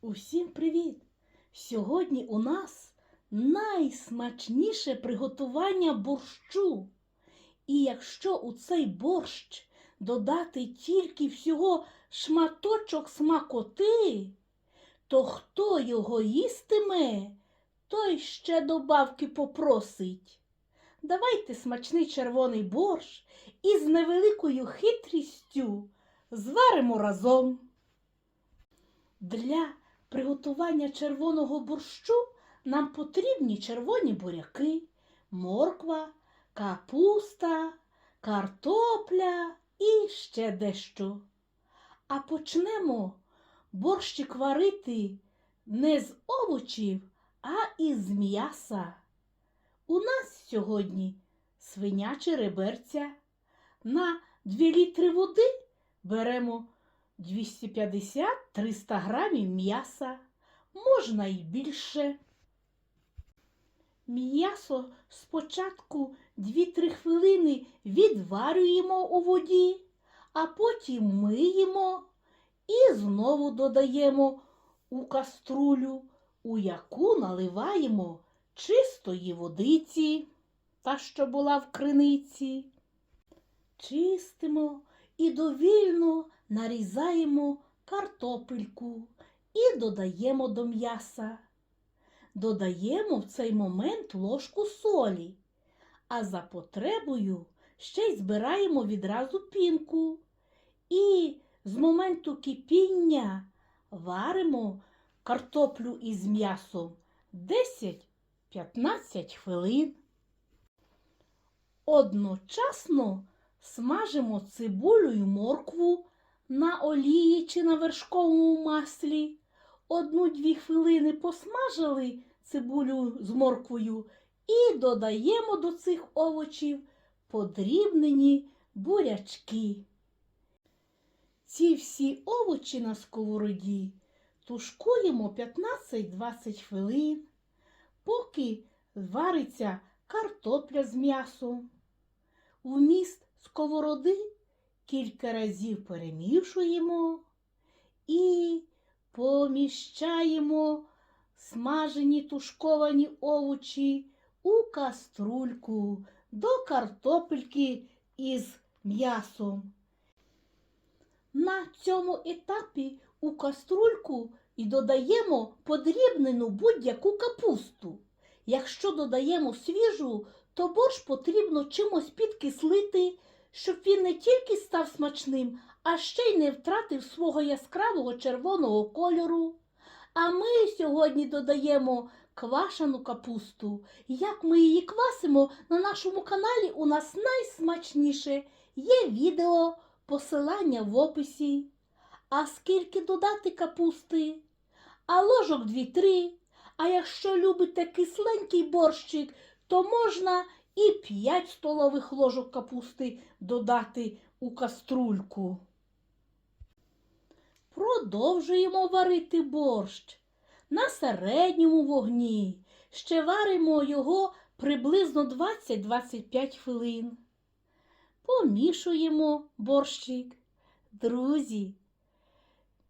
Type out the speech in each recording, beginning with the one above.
Усім привіт! Сьогодні у нас найсмачніше приготування борщу. І якщо у цей борщ додати тільки всього шматочок смакоти, то хто його їстиме, той ще добавки попросить. Давайте смачний червоний борщ із невеликою хитрістю зваримо разом. Для приготування червоного борщу нам потрібні червоні буряки, морква, капуста, картопля і ще дещо. А почнемо борщик варити не з овочів, а із м'яса. У нас сьогодні свинячі реберця. На 2 літри води беремо 250-300 грамів м'яса, можна й більше. М'ясо спочатку 2-3 хвилини відварюємо у воді, а потім миємо і знову додаємо у каструлю, у яку наливаємо чистої водиці, та що була в криниці. Чистимо і довільно нарізаємо картопельку і додаємо до м'яса. Додаємо в цей момент ложку солі, а за потребою ще й збираємо відразу пінку. І з моменту кипіння варимо картоплю із м'ясом 10-15 хвилин. Одночасно смажимо цибулю й моркву на олії чи на вершковому маслі. Одну-дві хвилини посмажили цибулю з морквою і додаємо до цих овочів подрібнені бурячки. Ці всі овочі на сковороді тушкуємо 15-20 хвилин, поки вариться картопля з м'ясом. Вміст сковороди кілька разів перемішуємо і поміщаємо смажені тушковані овочі у каструльку до картопельки із м'ясом. На цьому етапі у каструльку і додаємо подрібнену будь-яку капусту. Якщо додаємо свіжу, то борщ потрібно чимось підкислити, щоб він не тільки став смачним, а ще й не втратив свого яскравого червоного кольору. А ми сьогодні додаємо квашену капусту. Як ми її квасимо на нашому каналі у нас найсмачніше. Є відео, посилання в описі. А скільки додати капусти? А ложок 2-3. А якщо любите кисленький борщик, то можна і 5 столових ложок капусти додати у каструльку. Продовжуємо варити борщ на середньому вогні. Ще варимо його приблизно 20-25 хвилин. Помішуємо борщик. Друзі,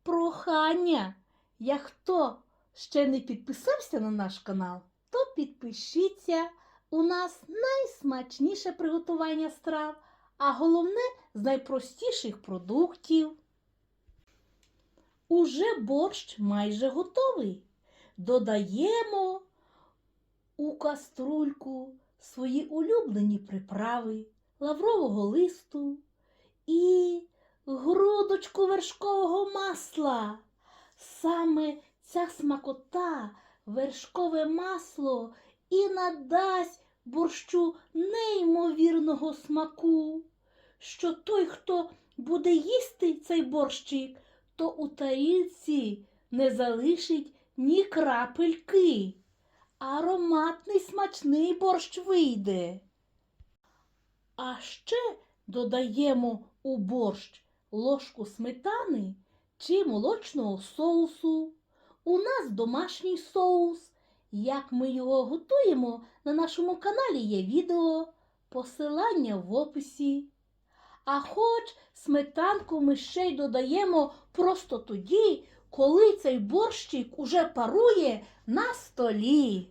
прохання, як хто ще не підписався на наш канал, то підпишіться. У нас найсмачніше приготування страв, а головне з найпростіших продуктів. Уже борщ майже готовий. Додаємо у каструльку свої улюблені приправи лаврового листу і грудочку вершкового масла. Саме ця смакота, вершкове масло і надасть борщу неймовірного смаку, що той, хто буде їсти цей борщик, то у тарілці не залишить ні крапельки. Ароматний смачний борщ вийде. А ще додаємо у борщ ложку сметани чи молочного соусу. У нас домашній соус. Як ми його готуємо, на нашому каналі є відео, посилання в описі. А хоч сметанку ми ще й додаємо просто тоді, коли цей борщик уже парує на столі.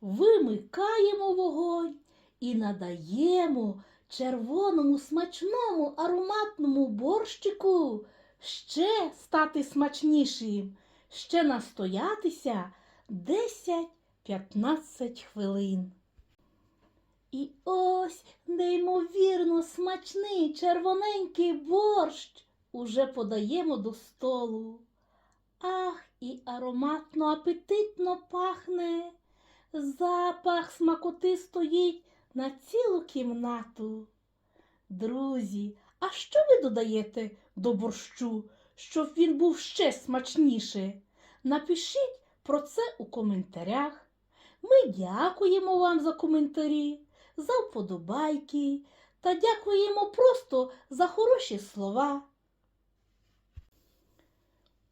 Вимикаємо вогонь і надаємо червоному смачному ароматному борщику ще стати смачнішим, ще настоятися 10-15 хвилин. І ось неймовірно смачний червоненький борщ уже подаємо до столу. Ах, і ароматно апетитно пахне. Запах смакоти стоїть на цілу кімнату. Друзі, а що ви додаєте до борщу, щоб він був ще смачніше? Напишіть про це у коментарях. Ми дякуємо вам за коментарі, за вподобайки та дякуємо просто за хороші слова.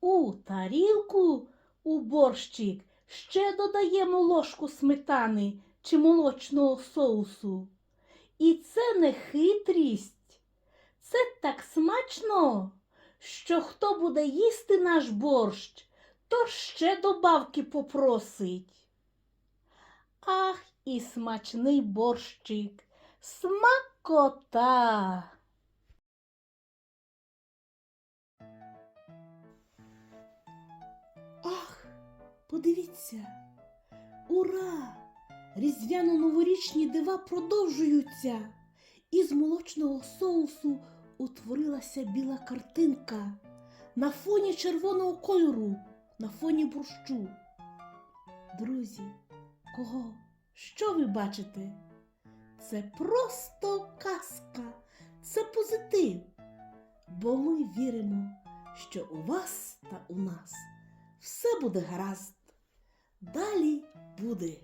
У тарілку у борщик ще додаємо ложку сметани чи молочного соусу. І це не хитрість, це так смачно, що хто буде їсти наш борщ, то ще добавки попросить. Ах, і смачний борщик, смакота. Ах, подивіться. Ура! Різдвяно-новорічні дива продовжуються. Із молочного соусу утворилася біла картинка на фоні червоного кольору, на фоні борщу. Друзі, кого? Що ви бачите? Це просто казка, це позитив. Бо ми віримо, що у вас та у нас все буде гаразд. Далі буде.